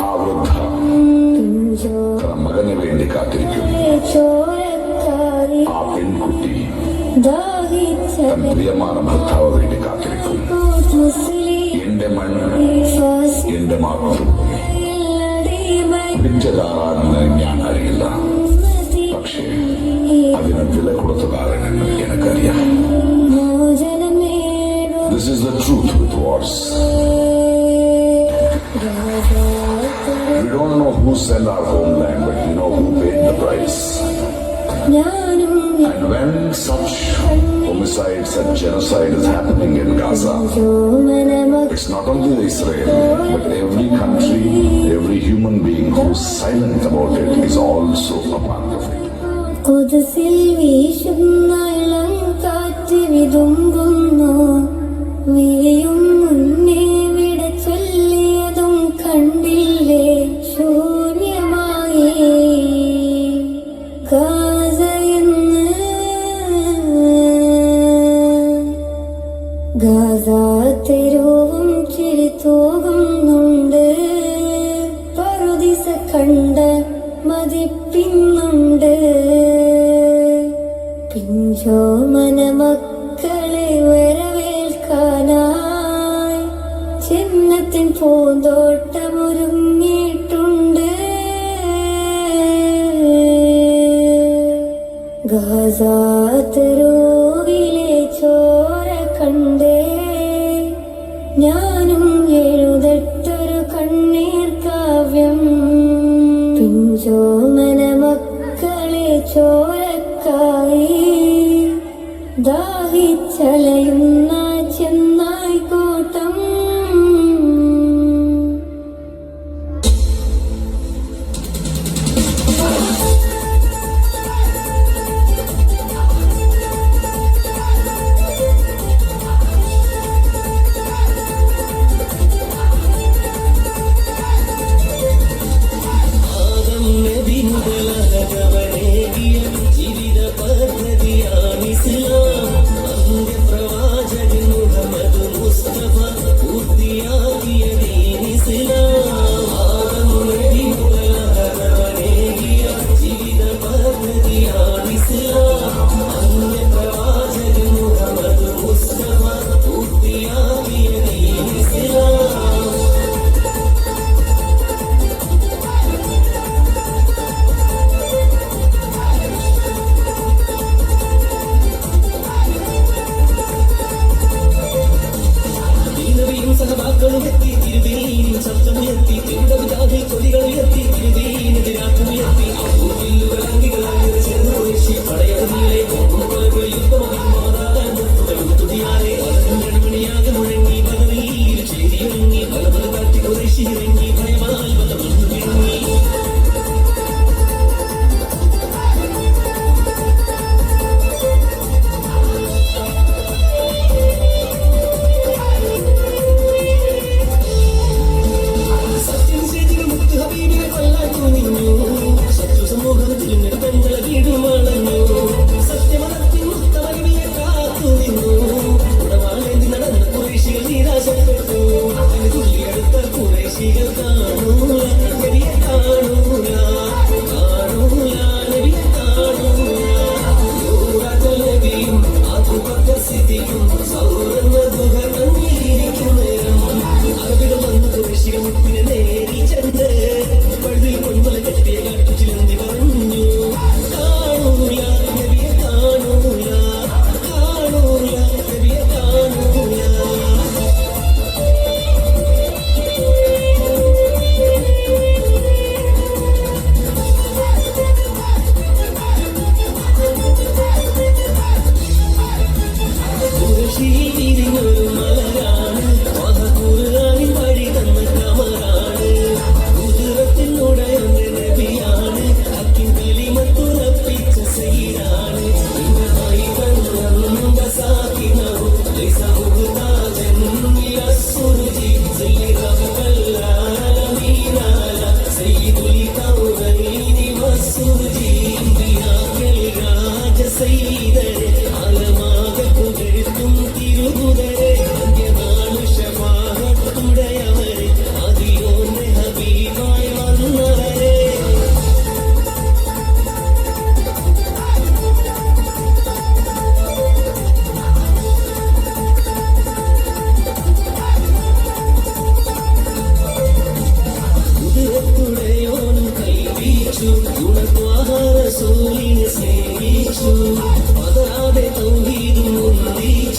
ആ വൃദ്ധ മകന് വേണ്ടി കാത്തിരിക്കും ആ പെൺകുട്ടി തൻ പ്രിയமான ഭർത്താവ് വേണ്ടി കാത്തിരിക്കും എന്റെ മണ്ണ് എന്റെ മാതൃഭൂമി ഞാൻ അറിയില്ല പക്ഷേ അതിന് വില കൊടുത്തതാണെന്ന് എനിക്കറിയാം This is the truth with with know who sell our homeland, but we know who paid the price. ഞാനും And when such homicides and genocide is happening in Gaza, യോമനമ it's not only Israel, but every country, every human being who's silent about it is also a part of it. കുതിസിൽ വീശുന്ന ഇളം കാറ്റ് വിതുമ്പുന്നു Gaza തെരുവും ചിരി തൂകുന്നുണ്ട് പറുദിസ കണ്ട മതിപ്പിന്നുണ്ട്. പിഞ്ചോമന മക്കളെ വരവേൽക്കാനായി ചിഹ്നത്തിൻ പൂന്തോട്ടമൊരുങ്ങിയിട്ടുണ്ട്. ഗാസാത്തരോവിലെ ഞാനും എഴുതട്ടൊരു കണ്ണീർ കാവ്യം. പിഞ്ചോമന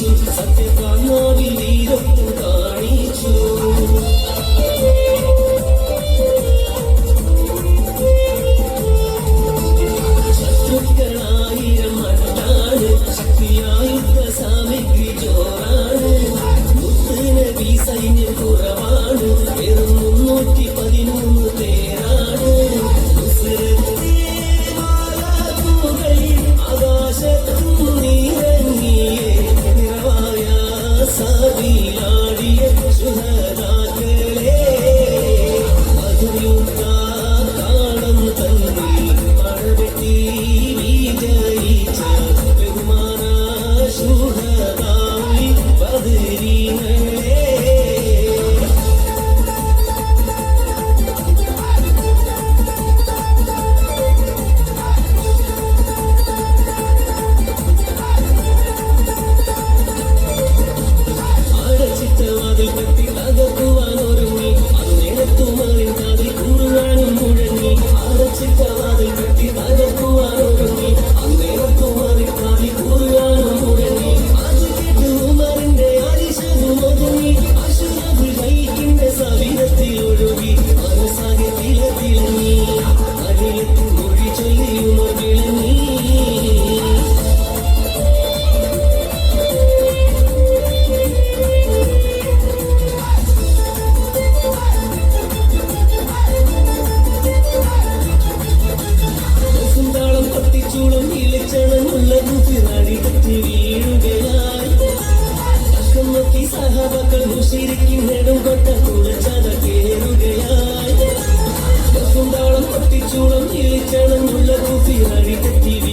കാണിച്ചു സത്യകാമോരി വീരപ്പു കാണിച്ചു ശത്രുക്കളായിരം മണ്ണാണ് ശക്തിയായുദ്ധ സാമഗ്രി ചോറാണ് മുത്തുനബി സൈന്യം കുറവാണ്. ചുടന്നിളിച്ചണം മുല്ല കൂപ്പി വഴി തെറ്റി